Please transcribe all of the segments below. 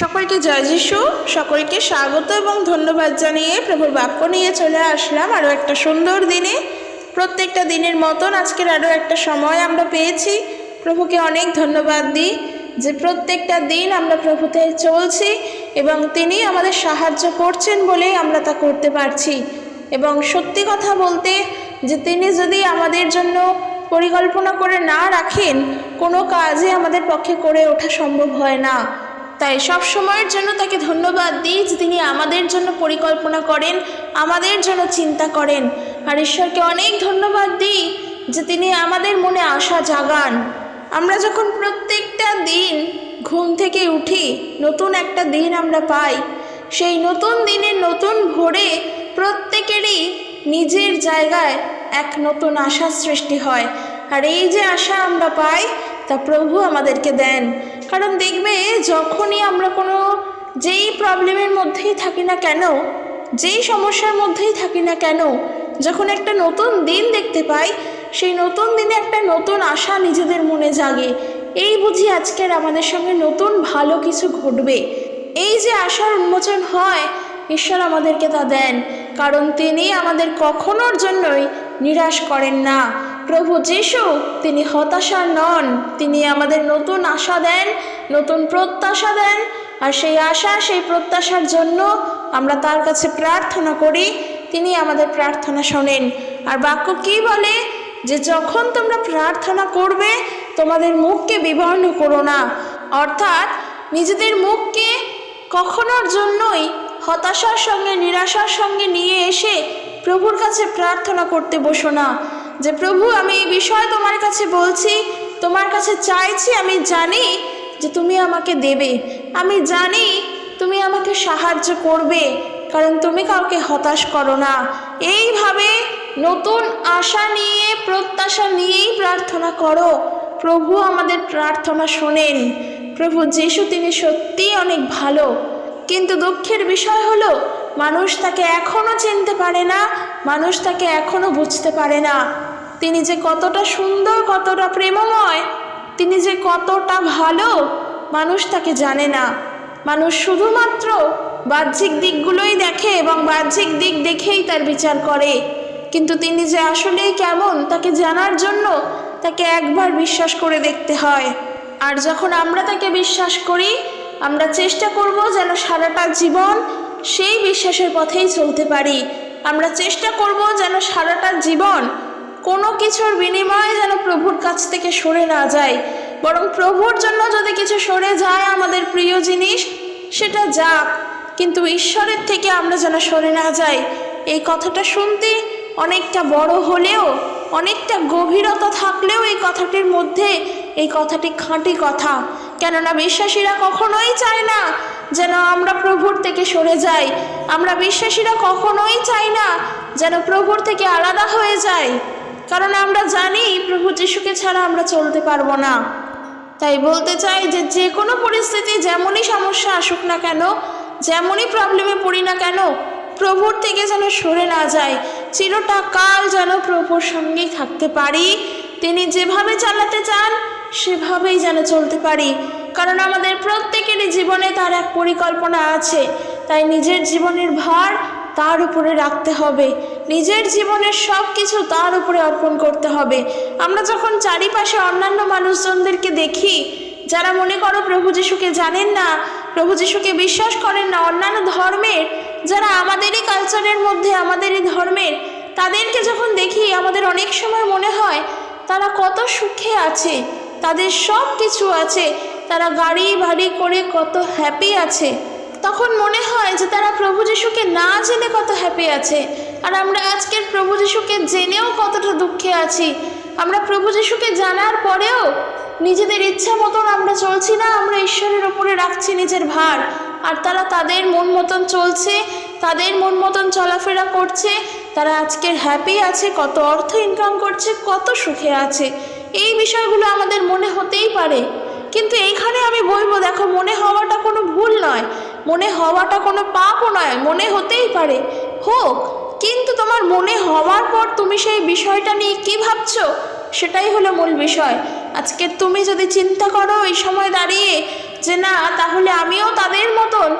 সকলকে জয় যিশু, সকলকে স্বাগত এবং ধন্যবাদ জানিয়ে প্রভুর বাক্য নিয়ে চলে আসলাম আরও একটা সুন্দর দিনে। প্রত্যেকটা দিনের মতন আজকের আরও একটা সময় আমরা পেয়েছি। প্রভুকে অনেক ধন্যবাদ দিই যে প্রত্যেকটা দিন আমরা প্রভুতে চলছি এবং তিনি আমাদের সাহায্য করছেন বলেই আমরা তা করতে পারছি। এবং সত্যি কথা বলতে যে তিনি যদি আমাদের জন্য পরিকল্পনা করে না রাখেন, কোনো কাজই আমাদের পক্ষে করে ওঠা সম্ভব হয় না। তাই সব সময়ের জন্য তাকে ধন্যবাদ দিই যে তিনি আমাদের জন্য পরিকল্পনা করেন, আমাদের জন্য চিন্তা করেন। আর ঈশ্বরকে অনেক ধন্যবাদ দিই যে তিনি আমাদের মনে আশা জাগান। আমরা যখন প্রত্যেকটা দিন ঘুম থেকে উঠি, নতুন একটা দিন আমরা পাই। সেই নতুন দিনের নতুন ভোরে প্রত্যেকেরই নিজের জায়গায় এক নতুন আশা সৃষ্টি হয়। আর এই যে আশা আমরা পাই, তা প্রভু আমাদেরকে দেন। কারণ দেখবে যখনই আমরা কোনো যেই প্রবলেমের মধ্যেই থাকি না কেন, যেই সমস্যার মধ্যেই থাকি না কেন, যখন একটা নতুন দিন দেখতে পাই, সেই নতুন দিনে একটা নতুন আশা নিজেদের মনে জাগে। এই বুঝি আজকের আমাদের সঙ্গে নতুন ভালো কিছু ঘটবে। এই যে আশার উন্মোচন হয়, ঈশ্বর আমাদেরকে তা দেন। কারণ তিনি আমাদের কখনোর জন্যই নিরাশ করেন না। প্রভু যিশু, তিনি হতাশা নন। তিনি আমাদের নতুন আশা দেন, নতুন প্রত্যাশা দেন। আর সেই আশা, সেই প্রত্যাশার জন্য আমরা তার কাছে প্রার্থনা করি, তিনি আমাদের প্রার্থনা শোনেন। আর বাক্য কি বলে? যে যখন তোমরা প্রার্থনা করবে, তোমাদের মুখকে বিবর্ণ করো না। অর্থাৎ নিজেদের মুখকে কখনোর জন্যই হতাশার সঙ্গে, নিরাশার সঙ্গে নিয়ে এসে প্রভুর কাছে প্রার্থনা করতে বসো না। যে প্রভু, আমি এই বিষয় তোমার কাছে বলছি, তোমার কাছে চাইছি, আমি জানি যে তুমি আমাকে দেবে। আমি জানি তুমি আমাকে সাহায্য করবে, কারণ তুমি কাউকে হতাশ করো না। এইভাবে নতুন আশা নিয়ে, প্রত্যাশা নিয়েই প্রার্থনা করো। প্রভু আমাদের প্রার্থনা শোনেন। প্রভু যিশু, তিনি সত্যিই অনেক ভালো। কিন্তু দুঃখের বিষয় হলো, মানুষ তাকে এখনও চিনতে পারে না মানুষ তাকে এখনও বুঝতে পারে না। তিনি যে কতটা সুন্দর, কতটা প্রেমময়, তিনি যে কতটা ভালো, মানুষ তাকে জানে না। মানুষ শুধুমাত্র বাহ্যিক দিকগুলোই দেখে এবং বাহ্যিক দিক দেখেই তার বিচার করে। কিন্তু তিনি যে আসলেই কেমন, তাকে জানার জন্য তাকে একবার বিশ্বাস করে দেখতে হয়। আর যখন আমরা তাকে বিশ্বাস করি, আমরা চেষ্টা করব যেন সারাটা জীবন সেই বিশ্বাসের পথেই চলতে পারি। আমরা চেষ্টা করব যেন সারাটা জীবন কোনো কিছুর বিনিময়ে যেন প্রভুর কাছ থেকে সরে না যায়। বরং প্রভুর জন্য যদি কিছু সরে যায় আমাদের প্রিয় জিনিস, সেটা যাক, কিন্তু ঈশ্বরের থেকে আমরা যেন সরে না যাই। এই কথাটা শুনতে অনেকটা বড় হলেও, অনেকটা গভীরতা থাকলেও এই কথাটির মধ্যে, এই কথাটি খাঁটি কথা। কেননা বিশ্বাসীরা কখনোই চায় না যেন আমরা প্রভুর থেকে সরে যাই। আমরা বিশ্বাসীরা কখনোই চাই না যেন প্রভুর থেকে আলাদা হয়ে যাই। কারণ আমরা জানি প্রভু যিশুকে ছাড়া আমরা চলতে পারব না। তাই বলতে চাই যে যে কোনো পরিস্থিতি যেমনই সমস্যা আসুক না কেন, যেমনই প্রবলেমে পড়ি না কেন, প্রভুর থেকে যেন সরে না যায় চিরটা কাল যেন প্রভুর সঙ্গেই থাকতে পারি। তিনি যেভাবে চালাতে চান, সেভাবেই যেন চলতে পারি। কারণ আমাদের প্রত্যেকেরই জীবনে তার এক পরিকল্পনা আছে। তাই নিজের জীবনের ভার তার উপরে রাখতে হবে। নিজের জীবনের সব কিছু তার উপরে অর্পণ করতে হবে। আমরা যখন চারিপাশে অন্যান্য মানুষজনদেরকে দেখি, যারা মনে করো প্রভু যিশুকে জানেন না, প্রভু যিশুকে বিশ্বাস করেন না, অন্যান্য ধর্মের, যারা আমাদেরই কালচারের মধ্যে, আমাদেরই ধর্মের, তাদেরকে যখন দেখি, আমাদের অনেক সময় মনে হয়, তারা কত সুখে আছে, তাদের সব কিছু আছে। তারা গাড়ি ভাড়ি করে কত হ্যাপি আছে। তখন মনে হয় যে তারা প্রভু যিশুকে না জেনে কত হ্যাপি আছে। আর আমরা আজকের প্রভু যিশুকে জেনেও কতটা দুঃখে আছি। আমরা প্রভু যিশুকে জানার পরেও নিজেদের ইচ্ছা মতন আমরা চলছি না, আমরা ঈশ্বরের ওপরে রাখছি নিজের ভার। আর তারা তাদের মন মতন চলছে, তাদের মন মতন চলাফেরা করছে, তারা আজকের হ্যাপি আছে, কত অর্থ ইনকাম করছে, কত সুখে আছে। এই বিষয়গুলো আমাদের মনে হতেই পারে। কিন্তু এইখানে আমি বলব, দেখো, মনে হওয়াটা কোনো ভুল নয়, মনে হওয়াটা কোনো পাপও নয়, মনে হতেই পারে। হোক, কিন্তু তোমার মনে হওয়ার পর তুমি সেই বিষয়টা নিয়ে কী ভাবছ? সেটাই হলো মূল বিষয়। আজকে তুমি যদি চিন্তা করো এই সময় দাঁড়িয়ে যে না, তাহলে আমিও তাদের মতন,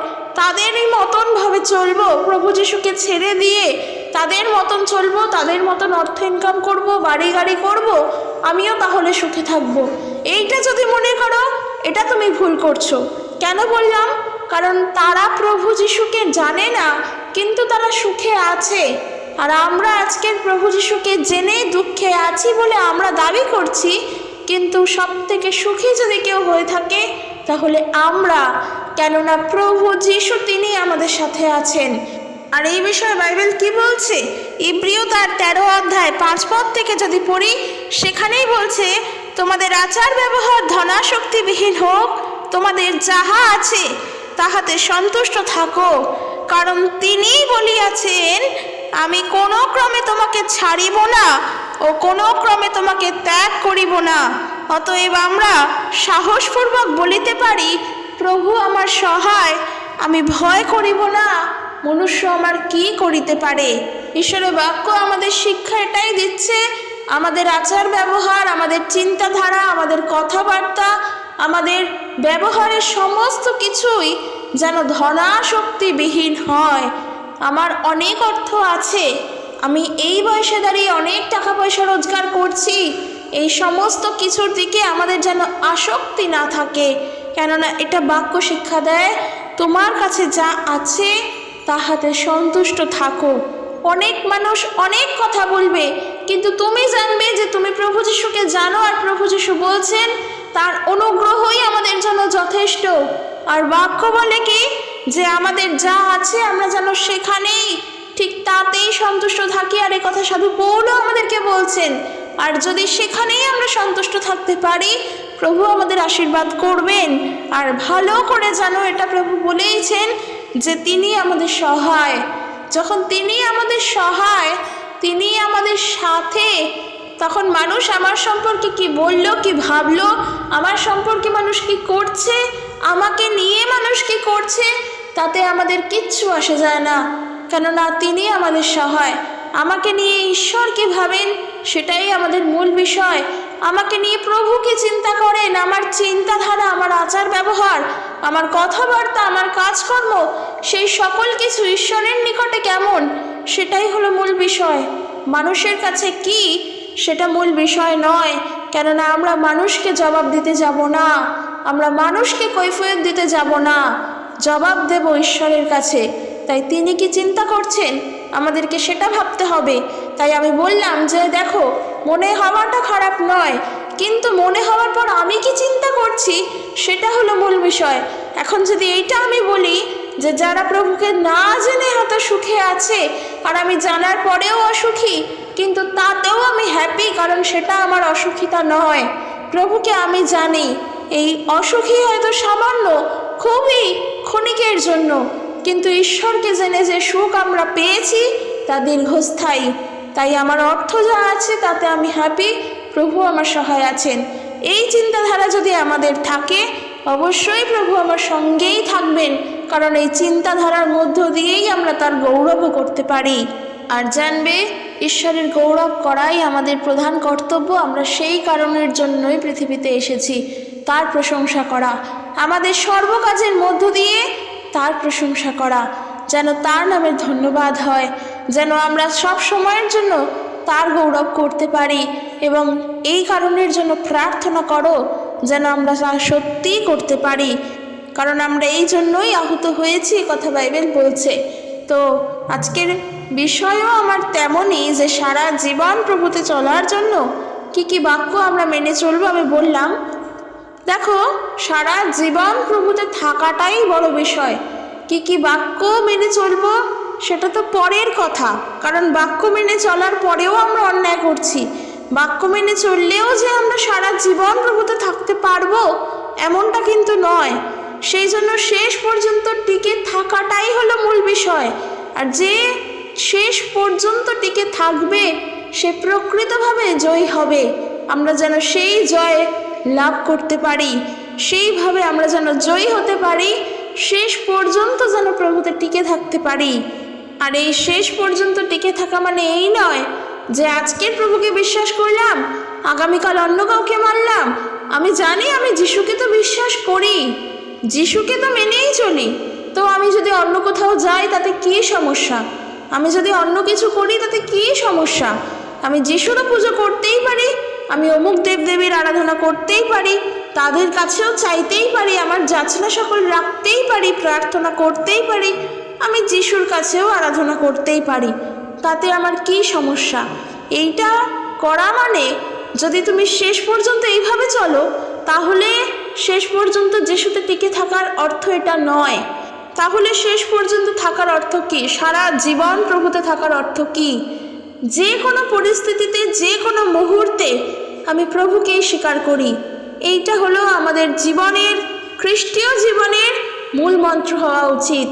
তাদেরই মতনভাবে চলবো, প্রভু যিশুকে ছেড়ে দিয়ে তাদের মতন চলবো, তাদের মতন অর্থ ইনকাম করব, বাড়ি গাড়ি করব, আমিও তাহলে সুখে থাকব। এইটা যদি মনে করো, এটা তুমি ভুল করছ। কেন বললাম? কারণ তারা প্রভু যিশুকে জানে না, কিন্তু তারা সুখে আছে। আর আমরা আজকের প্রভু যিশুকে জেনে দুঃখে আছি বলে আমরা দাবি করছি, কিন্তু সব থেকে সুখী যদি কেউ হয়ে থাকে, তাহলে আমরা, কেননা প্রভু যিশু তিনি আমাদের সাথে আছেন। আর এই বিষয়ে বাইবেল কি বলছে? ইব্রিয় তার তেরো অধ্যায় পাঁচ পদ থেকে যদি পড়ি, সেখানেই বলছে তোমাদের আচার ব্যবহার ধনাশক্তিবিহীন হোক, তোমাদের যাহা আছে তাহাতে সন্তুষ্ট থাকো, কারণ তিনিই বলিয়াছেন, আমি কোনো ক্রমে তোমাকে ছাড়িব না ও কোনো ক্রমে তোমাকে ত্যাগ করিব না। অতএব আমরা সাহসপূর্বক বলিতে পারি, প্রভু আমার সহায়, আমি ভয় করিব না, মনুষ্য আমার কি করিতে পারে? ঈশ্বরের বাক্য আমাদের শিক্ষা এটাই দিচ্ছে আমাদের আচার ব্যবহার, আমাদের চিন্তাধারা, আমাদের কথাবার্তা, আমাদের ব্যবহারের সমস্ত কিছুই যেন ধনাশক্তিবিহীন হয়। আমার অনেক অর্থ আছে। আমি এই বয়সে দাঁড়িয়ে অনেক টাকা পয়সা রোজগার করছি। এই সমস্ত কিছুর দিকে আমাদের যেন আসক্তি না থাকে। কেননা এটা বাক্য শিক্ষা দেয়, তোমার কাছে যা আছে, তাহাতে সন্তুষ্ট থাকো। অনেক মানুষ অনেক কথা বলবে, কিন্তু তুমি জানবে যে তুমি প্রভু যিশুকে জানো আর প্রভু যিশু বলছেন, তার অনুগ্রহই আমাদের জন্য যথেষ্ট। আর বাক্য বলে কি? যে আমাদের যা আছে আমরা যেন সেখানেই, ঠিক তাতেই সন্তুষ্ট থাকি আর এ কথা সাধু পৌলও আমাদেরকে বলছেন। আর যদি সেখানেই আমরা সন্তুষ্ট থাকতে পারি, প্রভু আমাদের আশীর্বাদ করবেন। আর ভালো করে জানো, এটা প্রভু বলেইছেন যে তিনি আমাদের সহায়। যখন তিনি আমাদের সহায় তিনি আমাদের সাথে, তখন মানুষ আমার সম্পর্কে কি বলল, কি ভাবল, আমার সম্পর্কে মানুষ কি করছে, আমাকে নিয়ে মানুষ কি করছে, তাতে আমাদের কিচ্ছু আসে যায় না। কেননা তিনি আমাদের সহায়। আমাকে নিয়ে ঈশ্বর কি ভাবেন সেটাই আমাদের মূল বিষয়। আমাকে নিয়ে প্রভুকে চিন্তা করেন? আমার চিন্তাধারা, আমার আচার ব্যবহার, আমার কথাবার্তা, আমার কাজকর্ম, সেই সকল কিছু ঈশ্বরের নিকটে কেমন? সেটাই হলো মূল বিষয়। মানুষের কাছে কি? সেটা মূল বিষয় নয়। কেননা আমরা মানুষকে জবাব দিতে যাব না। আমরা মানুষকে কৈফিয়ত দিতে যাব না। জবাব দেব ঈশ্বরের কাছে। তাই তিনি কি চিন্তা করছেন? আমাদেরকে সেটা ভাবতে হবে। তাই আমি বললাম যে, দেখো, মনে হওয়াটা খারাপ নয়। কিন্তু মনে হওয়ার পর আমি কি চিন্তা করছি? সেটা হলো মূল বিষয়। এখন যদি এইটা আমি বলি যে, যারা প্রভুকে না জেনে হয়তো সুখে আছে আর আমি জানার পরেও অসুখী, কিন্তু তাতেও আমি হ্যাপি কারণ সেটা আমার অসুখিতা নয়। প্রভুকে আমি জানি। এই অসুখী হয়তো সামান্য, খুবই ক্ষণিকের জন্য, কিন্তু ঈশ্বরকে জেনে যে সুখ আমরা পেয়েছি, তা দীর্ঘস্থায়ী। তাই আমার অর্থ যা আছে তাতে আমি হ্যাপি প্রভু আমার সহায় আছেন। এই চিন্তাধারা যদি আমাদের থাকে, অবশ্যই প্রভু আমার সঙ্গেই থাকবেন, কারণ এই চিন্তাধারার মধ্য দিয়েই আমরা তার গৌরবও করতে পারি। আর জানবে, ঈশ্বরের গৌরব করাই আমাদের প্রধান কর্তব্য, আমরা সেই কারণের জন্যই পৃথিবীতে এসেছি, তার প্রশংসা করা। আমাদের সর্বকাজের মধ্য দিয়ে তার প্রশংসা করা, যেন তার নামের ধন্যবাদ হয়। যেন আমরা সব সময়ের জন্য তার গৌরব করতে পারি এবং এই কারণের জন্য প্রার্থনা করো যেন আমরা তা সত্যিই করতে পারি। কারণ আমরা এই জন্যই আহত হয়েছি কথা বাইবেল বলছে। তো আজকের বিষয়ও আমার তেমনই যে সারা জীবন প্রভুতে চলার জন্য কি কি বাক্য আমরা মেনে চলবো আমি বললাম। দেখো, সারা জীবন প্রভুতে থাকাটাই বড় বিষয়। কি কি বাক্য মেনে চলবো সেটা তো পরের কথা। কারণ বাক্য মেনে চলার পরেও আমরা অন্যায় করছি। বাক্য মেনে চললেও যে আমরা সারা জীবন প্রভুতে থাকতে পারব, এমনটা কিন্তু নয়। সেই জন্য শেষ পর্যন্ত টিকে থাকাটাই হলো মূল বিষয়। আর যে শেষ পর্যন্ত টিকে থাকবে, সে প্রকৃতভাবে জয়ী হবে। আমরা যেন সেই জয় লাভ করতে পারি, সেইভাবে আমরা যেন জয়ী হতে পারি, শেষ পর্যন্ত যেন প্রভুতে টিকে থাকতে পারি। আর এই শেষ পর্যন্ত টিকে থাকা মানে এই নয় যে আজকের প্রভুকে বিশ্বাস করলাম, আগামীকাল অন্য কাউকে মানলাম। আমি জানি আমি যিশুকে তো বিশ্বাস করি। যিশুকে তো মেনেই চলি। তো আমি যদি অন্য কোথাও যাই, তাতে কী সমস্যা? আমি যদি অন্য কিছু করি, তাতে কী সমস্যা? আমি যিশুরও পুজো করতেই পারি, আমি অমুক দেবদেবীর আরাধনা করতেই পারি, তাদের কাছেও চাইতেই পারি, আমার যাচনা সকল রাখতেই পারি, প্রার্থনা করতেই পারি। আমি যিশুর কাছেও আরাধনা করতেই পারি, তাতে আমার কি সমস্যা? এইটা করা মানে যদি তুমি শেষ পর্যন্ত এইভাবে চলো, তাহলে শেষ পর্যন্ত যিশুতে টিকে থাকার অর্থ এটা নয়। তাহলে শেষ পর্যন্ত থাকার অর্থ কি? সারা জীবন প্রভুতে থাকার অর্থ কি? যে কোনো পরিস্থিতিতে, যে কোনো মুহূর্তে আমি প্রভুকেই স্বীকার করি। এইটা হলো আমাদের জীবনের, খ্রিস্টীয় জীবনের মূল মন্ত্র হওয়া উচিত।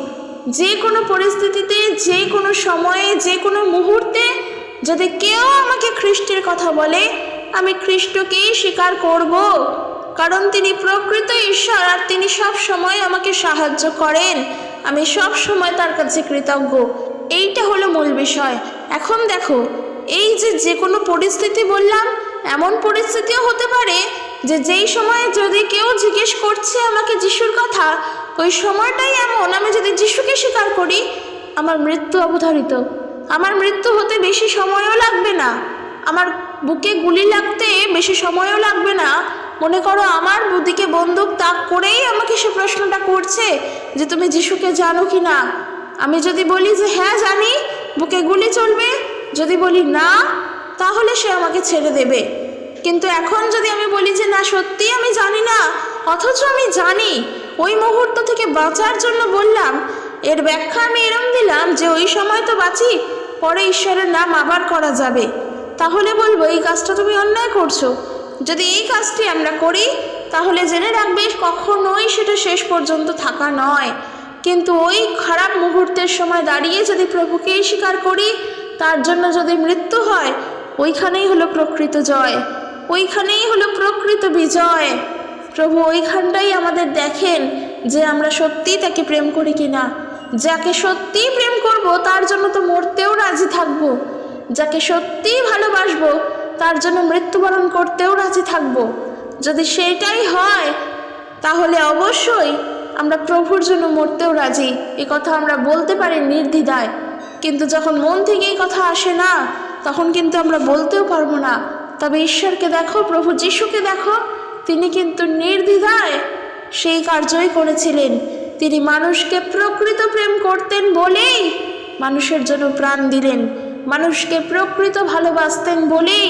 যে কোনো পরিস্থিতিতে, যে কোনো সময়ে, যে কোনো মুহূর্তে যদি কেউ আমাকে খ্রিস্টের কথা বলে, আমি খ্রিস্টকেই স্বীকার করব। কারণ তিনি প্রকৃত ঈশ্বর আর তিনি সব সময় আমাকে সাহায্য করেন। আমি সব সময় তার কাছে কৃতজ্ঞ। এইটা হলো মূল বিষয়। এখন দেখো, এই যে যে কোনো পরিস্থিতি বললাম, এমন পরিস্থিতিও হতে পারে যে যেই সময়ে যদি কেউ জিজ্ঞেস করছে আমাকে যিশুর কথা ওই সময়টাই এমন, আমি যদি যিশুকে স্বীকার করি, আমার মৃত্যু অবধারিত। আমার মৃত্যু হতে বেশি সময়ও লাগবে না। আমার বুকে গুলি লাগতে বেশি সময়ও লাগবে না। মনে করো আমার বুদ্ধিকে বন্দুক তাক করেই আমাকে সে প্রশ্নটা করছে যে তুমি যিশুকে জানো কি না আমি যদি বলি যে হ্যাঁ জানি, বুকে গুলি চলবে। যদি বলি না, তাহলে সে আমাকে ছেড়ে দেবে। কিন্তু এখন যদি আমি বলি যে না সত্যি আমি জানি না, অথচ আমি জানি ওই মুহূর্ত থেকে বাঁচার জন্য বললাম, এর ব্যাখ্যা আমি এরম দিলাম যে ওই সময় তো বাঁচি, পরে ঈশ্বরের নাম আবার করা যাবে। তাহলে বলব, এই কাজটা তুমি অন্যায় করছ। যদি এই কাজটি আমরা করি, তাহলে জেনে রাখবে কখনোই সেটা শেষ পর্যন্ত থাকা নয়। কিন্তু ওই খারাপ মুহূর্তের সময় দাঁড়িয়ে যদি প্রভুকেই স্বীকার করি, তার জন্য যদি মৃত্যু হয়, ওইখানেই হলো প্রকৃত জয়। ওইখানেই হলো প্রকৃত বিজয়। প্রভু ওইখানটাই আমাদের দেখেন যে আমরা সত্যিই তাকে প্রেম করি কিনা। যাকে সত্যিই প্রেম করব, তার জন্য তো মরতেও রাজি থাকব। যাকে সত্যিই ভালোবাসবো, তার জন্য মৃত্যুবরণ করতেও রাজি থাকব। যদি সেইটাই হয়, তাহলে অবশ্যই আমরা প্রভুর জন্য মরতেও রাজি। এ কথা আমরা বলতে পারি নির্দ্বিধায়। কিন্তু যখন মন থেকে এই কথা আসে না, তখন কিন্তু আমরা বলতেও পারব না। তবে ঈশ্বরকে দেখো, প্রভু যিশুকে দেখো। তিনি কিন্তু নির্দ্বিধায় সেই কার্যই করেছিলেন। তিনি মানুষকে প্রকৃত প্রেম করতেন বলেই মানুষের জন্য প্রাণ দিলেন। মানুষকে প্রকৃত ভালোবাসতেন বলেই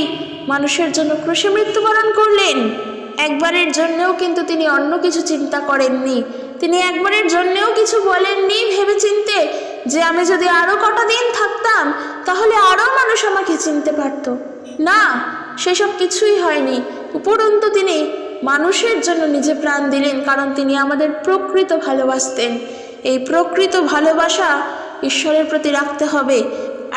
মানুষের জন্য ক্রুশে মৃত্যুবরণ করলেন। একবারের জন্যও কিন্তু তিনি অন্য কিছু চিন্তা করেননি। তিনি একবারের জন্যও কিছু বলেননি ভেবে চিনতে যে আমি যদি আরও কটা দিন থাকতাম, তাহলে আরও মানুষ আমাকে চিনতে পারতো। না, সেসব কিছুই হয়নি। উপরন্তু তিনি মানুষের জন্য নিজে প্রাণ দিলেন, কারণ তিনি আমাদের প্রকৃত ভালোবাসতেন। এই প্রকৃত ভালোবাসা ঈশ্বরের প্রতি রাখতে হবে।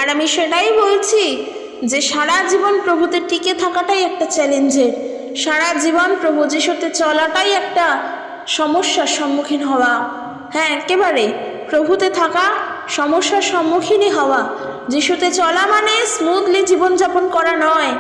আর আমি সেটাই বলছি যে, সারা জীবন প্রভুতে টিকে থাকাটাই একটা চ্যালেঞ্জের। সারা জীবন প্রভু যিশুতে চলাটাই একটা সমস্যার সম্মুখীন হওয়া। হ্যাঁ একেবারে। প্রভুতে থাকা সমস্যার সম্মুখীনই হওয়া। যিশুতে চলা মানে স্মুথলি জীবনযাপন করা নয়।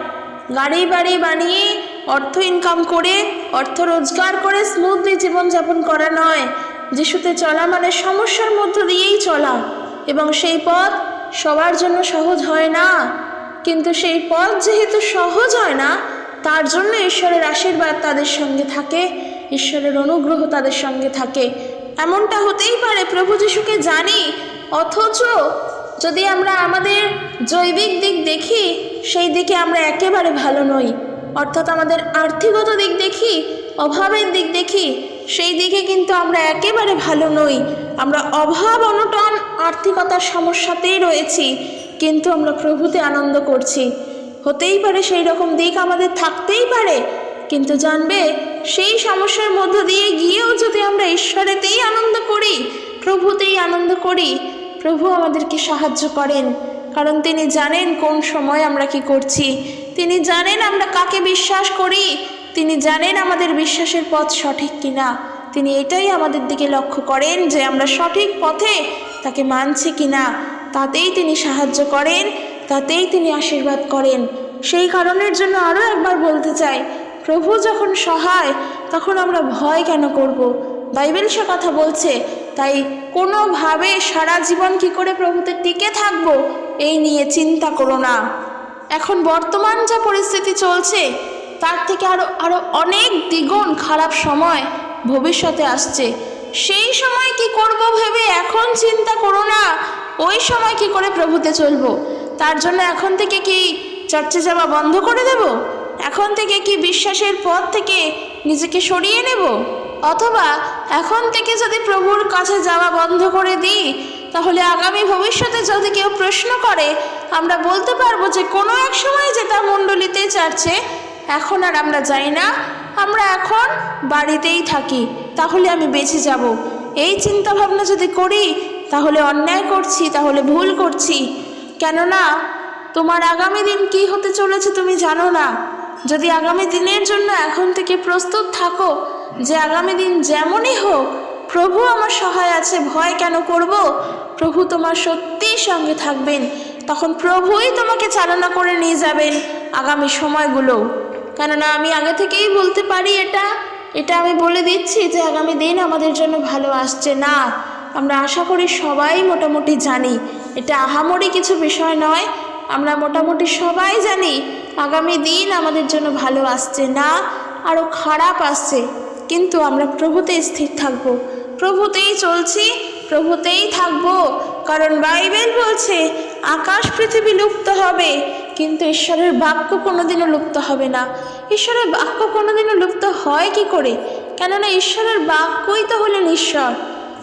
গাড়ি বাড়ি বানিয়ে অর্থ ইনকাম করে, অর্থ রোজগার করে স্মুথলি জীবনযাপন করা নয়। যিশুতে চলা মানে সমস্যার মধ্য দিয়েই চলা। এবং সেই পথ সবার জন্য সহজ হয় না। কিন্তু সেই পথ যেহেতু সহজ হয় না, তার জন্য ঈশ্বরের আশীর্বাদ তাদের সঙ্গে থাকে, ঈশ্বরের অনুগ্রহ তাদের সঙ্গে থাকে। এমনটা হতেই পারে প্রভু যিশুকে জানি, অথচ যদি আমরা আমাদের জৈবিক দিক দেখি, সেই দিকে আমরা একেবারে ভালো নই। অর্থাৎ আমাদের আর্থিকত দিক দেখি, অভাবের দিক দেখি, সেই দিকে কিন্তু আমরা একেবারে ভালো নই। আমরা অভাব অনটন আর্থিকতার সমস্যাতেই রয়েছি, কিন্তু আমরা প্রভুতে আনন্দ করছি। হতেই পারে সেই রকম দিক আমাদের থাকতেই পারে, কিন্তু জানবে, সেই সমস্যার মধ্য দিয়ে গিয়েও যদি আমরা ঈশ্বরেতেই আনন্দ করি, প্রভুতেই আনন্দ করি, প্রভু আমাদেরকে সাহায্য করেন। কারণ তিনি জানেন কোন সময় আমরা কি করছি। তিনি জানেন আমরা কাকে বিশ্বাস করি? তিনি জানেন আমাদের বিশ্বাসের পথ সঠিক কিনা? তিনি এটাই আমাদের দিকে লক্ষ্য করেন যে আমরা সঠিক পথে তাকে মানছি কিনা। তাতেই তিনি সাহায্য করেন, তাতেই তিনি আশীর্বাদ করেন। সেই কারণের জন্য আরও একবার বলতে চাই, প্রভু যখন সহায়, তখন আমরা ভয় কেন করব। বাইবেল সে কথা বলছে, তাই কোনোভাবে সারা জীবন কি করে প্রভুতে টিকে থাকব, এই নিয়ে চিন্তা করো না। এখন বর্তমান যা পরিস্থিতি চলছে, তার থেকে আরও আরও অনেক দ্বিগুণ খারাপ সময় ভবিষ্যতে আসছে। সেই সময় কি করব ভেবে এখন চিন্তা করো না, ওই সময় কি করে প্রভুতে চলবো? তার জন্য এখন থেকে কি চর্চে যাওয়া বন্ধ করে দেব? এখন থেকে কি বিশ্বাসের পথ থেকে নিজেকে সরিয়ে নেব? অথবা এখন থেকে যদি প্রভুর কাছে যাওয়া বন্ধ করে দিই তাহলে আগামী ভবিষ্যতে যদি কেউ প্রশ্ন করে, আমরা বলতে পারব যে কোনো এক সময় যেটা মণ্ডলীতে চাচ্ছে এখন আর আমরা যাই না, আমরা এখন বাড়িতেই থাকি, তাহলে আমি বেঁচে যাব। এই চিন্তা ভাবনা যদি করি, তাহলে অন্যায় করছি, তাহলে ভুল করছি। কেননা, তোমার আগামী দিন কি হতে চলেছে তুমি জানো না। যদি আগামী দিনের জন্য এখন থেকে প্রস্তুত থাকো, যে আগামী দিন যেমনই হোক প্রভু আমার সহায় আছে, ভয় কেন করব? প্রভু তোমার সত্যিই সঙ্গে থাকবেন। তখন প্রভুই তোমাকে চালনা করে নিয়ে যাবেন আগামী সময়গুলো। কেননা আমি আগে থেকেই বলতে পারি এটা। এটা আমি বলে দিচ্ছি যে আগামী দিন আমাদের জন্য ভালো আসছে না। আমরা আশা করি সবাই মোটামুটি জানি। এটা আহামরি কিছু বিষয় নয়। আমরা মোটামুটি সবাই জানি আগামী দিন আমাদের জন্য ভালো আসছে না, আরও খারাপ আসছে। কিন্তু আমরা প্রভুতে স্থির থাকব। প্রভুতেই চলছি, প্রভুতেই থাকব। কারণ বাইবেল বলছে, আকাশ পৃথিবী লুপ্ত হবে, কিন্তু ঈশ্বরের বাক্য কোনোদিনও লুপ্ত হবে না। ঈশ্বরের বাক্য কোনোদিনও লুপ্ত হয় কি করে? কেননা ঈশ্বরের বাক্যই তো হলেন ঈশ্বর।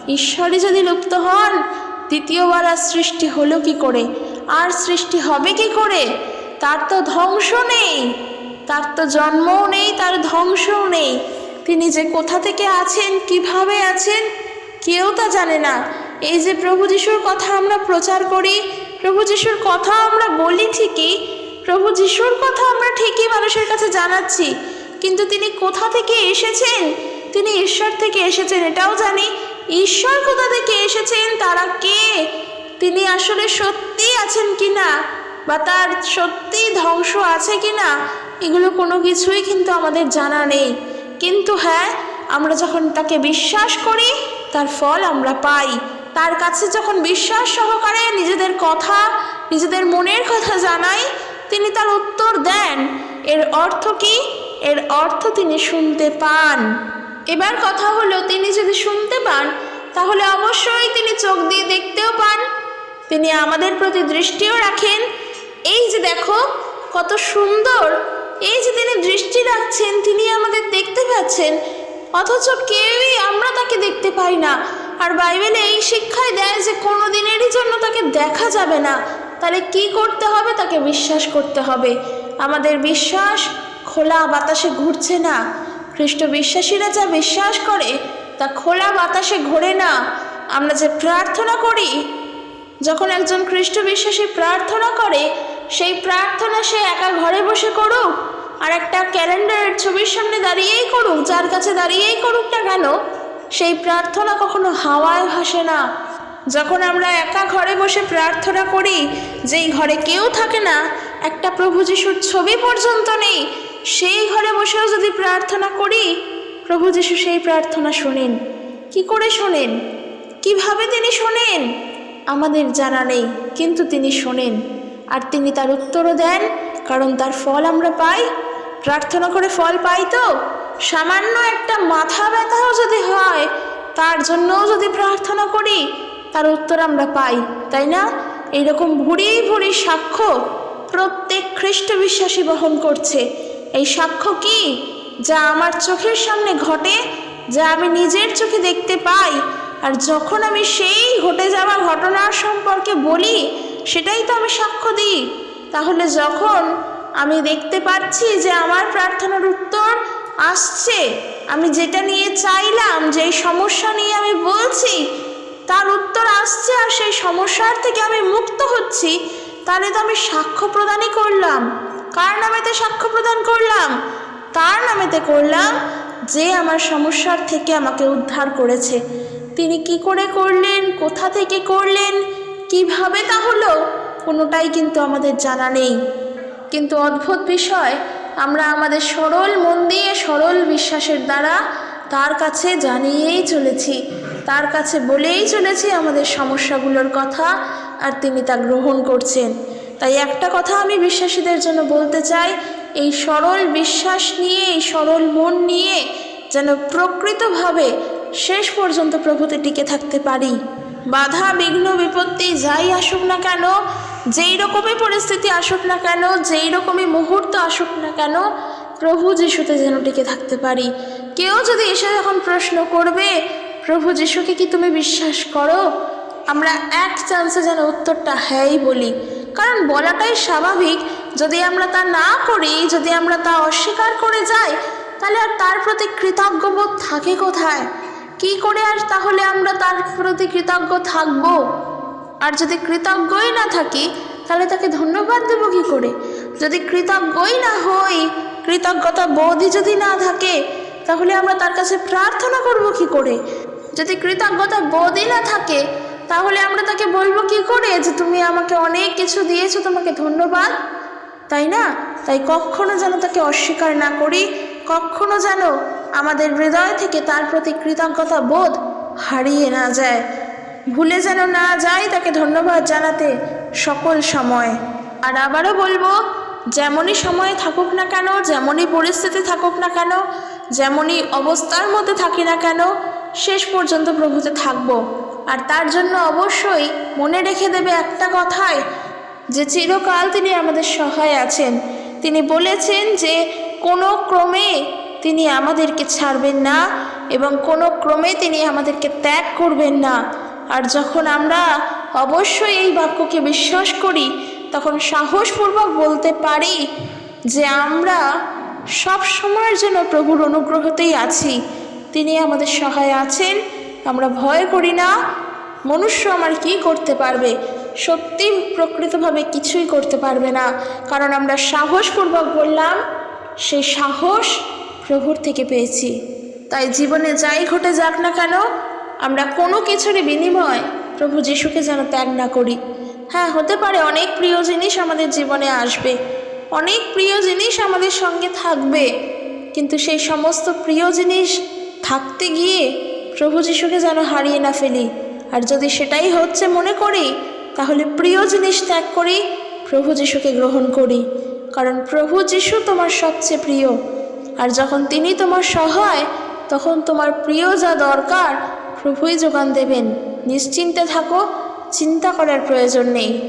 ঈশ্বরই যদি লুপ্ত হন, দ্বিতীয়বার আর সৃষ্টি হলো কি করে? আর সৃষ্টি হবে কি করে? তার তো ধ্বংস নেই, তার তো জন্মও নেই, তার ধ্বংসও নেই। তিনি যে কোথা থেকে আছেন, কীভাবে আছেন, কেউ তা জানে না। এই যে প্রভু যিশুর কথা আমরা প্রচার করি, প্রভু যিশুর কথা আমরা বলি ঠিকই, প্রভু যিশুর কথা আমরা ঠিকই মানুষের কাছে জানাচ্ছি, কিন্তু তিনি কোথা থেকে এসেছেন? তিনি ঈশ্বর থেকে এসেছেন, এটাও জানি। ঈশ্বর কোথা থেকে এসেছেন, তারা কে? তিনি আসলে সত্যি আছেন কি না বা তার সত্যি ধ্বংস আছে কি না এগুলো কোনো কিছুই কিন্তু আমাদের জানা নেই। কিন্তু হ্যাঁ আমরা যখন তাকে বিশ্বাস করি, তার ফল আমরা পাই। তার কাছে যখন বিশ্বাস সহকারে নিজেদের কথা, নিজেদের মনের কথা জানাই, তিনি তার উত্তর দেন। এর অর্থ কি? এর অর্থ তিনি শুনতে পান। এবার কথা হলো, তিনি যদি শুনতে পান, তাহলে অবশ্যই তিনি চোখ দিয়ে দেখতেও পান। তিনি আমাদের প্রতি দৃষ্টিও রাখেন। এই যে দেখো, কত সুন্দর এই যে তিনি দৃষ্টি রাখছেন, তিনি আমাদের দেখতে পাচ্ছেন, অথচ কেউই আমরা তাকে দেখতে পাই না। আর বাইবেলে এই শিক্ষায় দেয় যে কোনো দিনেরই জন্য তাকে দেখা যাবে না। তাহলে কি করতে হবে? তাকে বিশ্বাস করতে হবে। আমাদের বিশ্বাস খোলা বাতাসে ঘুরছে না। খ্রিস্ট বিশ্বাসীরা যা বিশ্বাস করে, তা খোলা বাতাসে ঘোরে না। আমরা যে প্রার্থনা করি, যখন একজন খ্রিস্ট বিশ্বাসী প্রার্থনা করে সেই প্রার্থনা সে একা ঘরে বসে করুক, আর একটা ক্যালেন্ডারের ছবির সামনে দাঁড়িয়েই করুক, যার কাছে দাঁড়িয়েই করুক না কেন, সেই প্রার্থনা কখনো হাওয়ায় ভাসে না। যখন আমরা একা ঘরে বসে প্রার্থনা করি, যেই ঘরে কেউ থাকে না, একটা প্রভু যিশুর ছবি পর্যন্ত নেই, সেই ঘরে বসেও যদি প্রার্থনা করি, প্রভু যিশু সেই প্রার্থনা শোনেন। কি করে শোনেন? কীভাবে তিনি শোনেন? আমাদের জানা নেই, কিন্তু তিনি শোনেন। আর তিনি তার উত্তরও দেন, কারণ তার ফল আমরা পাই। প্রার্থনা করে ফল পাই তো? সামান্য একটা মাথা ব্যথাও যদি হয়, তার জন্যও যদি প্রার্থনা করি, তার উত্তর আমরা পাই, তাই না? এইরকম ভুরি ভুরি সাক্ষ্য প্রত্যেক খ্রিস্ট বিশ্বাসী বহন করছে। এই সাক্ষ্য কি? যা আমার চোখের সামনে ঘটে, যা আমি নিজের চোখে দেখতে পাই, আর যখন আমি সেই ঘটে যাওয়া ঘটনার সম্পর্কে বলি সেটাই তো আমি সাক্ষ্য দিই। তাহলে যখন আমি দেখতে পাচ্ছি যে আমার প্রার্থনার উত্তর আসছে, আমি যেটা নিয়ে চাইলাম, যেই সমস্যা নিয়ে আমি বলছি, তার উত্তর আসছে আর সেই সমস্যার থেকে আমি মুক্ত হচ্ছি, তাহলে তো আমি সাক্ষ্য প্রদানই করলাম। কার নামেতে সাক্ষ্য প্রদান করলাম? তার নামেতে করলাম যে আমার সমস্যার থেকে আমাকে উদ্ধার করেছে। তিনি কি করে করলেন? কোথা থেকে করলেন? কীভাবে তা হলো কোনোটাই কিন্তু আমাদের জানা নেই। কিন্তু অদ্ভুত বিষয়, আমরা আমাদের সরল মন দিয়ে সরল বিশ্বাসের দ্বারা তার কাছে জানিয়েই চলেছি, তার কাছে বলেই চলেছি আমাদের সমস্যাগুলোর কথা, আর তিনি তা গ্রহণ করছেন। তাই একটা কথা আমি বিশ্বাসীদের জন্য বলতে চাই, এই সরল বিশ্বাস নিয়ে, এই সরল মন নিয়ে যেন প্রকৃতভাবে শেষ পর্যন্ত প্রভুতে টিকে থাকতে পারি। বাধা, বিঘ্ন, বিপত্তি যাই আসুক না কেন যেই রকমই পরিস্থিতি আসুক না কেন যেই রকমই মুহূর্ত আসুক না কেন, প্রভু যিশুতে যেন টিকে থাকতে পারি। কেউ যদি এসে যখন প্রশ্ন করবে, প্রভু যিশুকে কি তুমি বিশ্বাস করো? আমরা এক চান্সে যেন উত্তরটা হ্যাঁই বলি। কারণ বলাটাই স্বাভাবিক। যদি আমরা তা না করি, যদি আমরা তা অস্বীকার করে যাই, তাহলে আর তার প্রতি কৃতজ্ঞবোধ থাকে কোথায়? কি করে আর তাহলে আমরা তার প্রতি কৃতজ্ঞ থাকব? আর যদি কৃতজ্ঞই না থাকি, তাহলে তাকে ধন্যবাদ দেব কি করে? যদি কৃতজ্ঞই না হই, কৃতজ্ঞতা বোধই যদি না থাকে, তাহলে আমরা তার কাছে প্রার্থনা করব কি করে? যদি কৃতজ্ঞতা বোধই না থাকে, তাহলে আমরা তাকে বলব কি করে যে তুমি আমাকে অনেক কিছু দিয়েছ, তোমাকে ধন্যবাদ? তাই না? তাই কখনো যেন তাকে অস্বীকার না করি, কখনো যেন আমাদের হৃদয় থেকে তার প্রতি কৃতজ্ঞতা বোধ হারিয়ে না যায়। ভুলে যেন না যায় তাকে ধন্যবাদ জানাতে সকল সময়। আর আবারও বলব, যেমনই সময়ে থাকুক না কেন, যেমনই পরিস্থিতি থাকুক না কেন, যেমনই অবস্থার মধ্যে থাকি না কেন, শেষ পর্যন্ত প্রভুতে থাকব। আর তার জন্য অবশ্যই মনে রেখে দেবে একটা কথায় যে চিরকাল তিনি আমাদের সহায় আছেন। তিনি বলেছেন যে কোনো ক্রমে তিনি আমাদেরকে ছাড়বেন না এবং কোনো ক্রমে তিনি আমাদেরকে ত্যাগ করবেন না। আর যখন আমরা অবশ্যই এই বাক্যকে বিশ্বাস করি, তখন সাহসপূর্বক বলতে পারি যে আমরা সব সময়ের জন্য প্রভুর অনুগ্রহতেই আছি। তিনি আমাদের সহায় আছেন, আমরা ভয় করি না। মনুষ্য আমার কি করতে পারবে? সত্যি প্রকৃতভাবে কিছুই করতে পারবে না। কারণ আমরা সাহসপূর্বক বললাম, সেই সাহস প্রভুর থেকে পেয়েছি। তাই জীবনে যাই ঘটে যাক না কেন, আমরা কোনো কিছুরই বিনিময় প্রভু যিশুকে যেন ত্যাগ না করি। হ্যাঁ হতে পারে অনেক প্রিয় জিনিস আমাদের জীবনে আসবে, অনেক প্রিয় জিনিস আমাদের সঙ্গে থাকবে, কিন্তু সেই সমস্ত প্রিয় জিনিস থাকতে গিয়ে প্রভু যিশুকে যেন হারিয়ে না ফেলি। আর যদি সেটাই হচ্ছে মনে করি, তাহলে প্রিয় জিনিস ত্যাগ করি প্রভু যিশুকে গ্রহণ করি। কারণ প্রভু যিশু তোমার সবচেয়ে প্রিয়। আর যখন তিনি তোমার সহায়, তখন তোমার প্রিয় যা দরকার, প্রভুই যোগান দেবেন। নিশ্চিন্তে থাকো, চিন্তা করার প্রয়োজন নেই।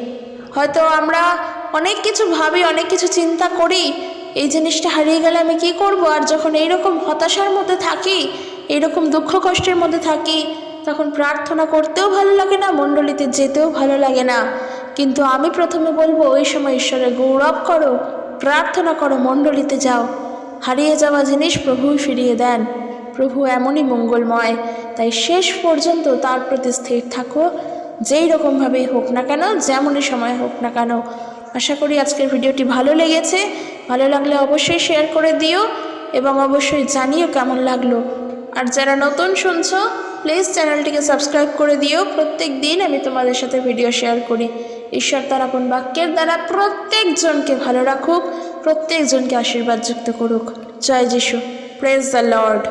হয়তো আমরা অনেক কিছু ভাবি, অনেক কিছু চিন্তা করি, এই জিনিসটা হারিয়ে গেলে আমি কি করব? আর যখন এইরকম হতাশার মধ্যে থাকি, এইরকম দুঃখ কষ্টের মধ্যে থাকি, তখন প্রার্থনা করতেও ভালো লাগে না, মণ্ডলীতে যেতেও ভালো লাগে না। কিন্তু আমি প্রথমে বলব, ওই সময় ঈশ্বরের গৌরব করো, প্রার্থনা করো, মণ্ডলীতে যাও। হারিয়ে যাওয়া জিনিস প্রভুই ফিরিয়ে দেন। প্রভু এমনই মঙ্গলময়। তাই শেষ পর্যন্ত তার প্রতি স্থির থাকো। যেই রকমভাবেই হোক না কেন, যেমনই সময় হোক না কেন। আশা করি আজকের ভিডিওটি ভালো লেগেছে। ভালো লাগলে অবশ্যই শেয়ার করে দিও এবং অবশ্যই জানিও কেমন লাগল। আর যারা নতুন শুনছো প্লিজ চ্যানেলটিকে সাবস্ক্রাইব করে দিও। প্রত্যেক দিন আমি তোমাদের সাথে ভিডিও শেয়ার করি। ঈশ্বর তার আপন বাক্যের দ্বারা প্রত্যেকজনকে ভালো রাখুক। প্রত্যেকজনকে আশীর্বাদ যুক্ত করুক। জয় যিশু। Praise the Lord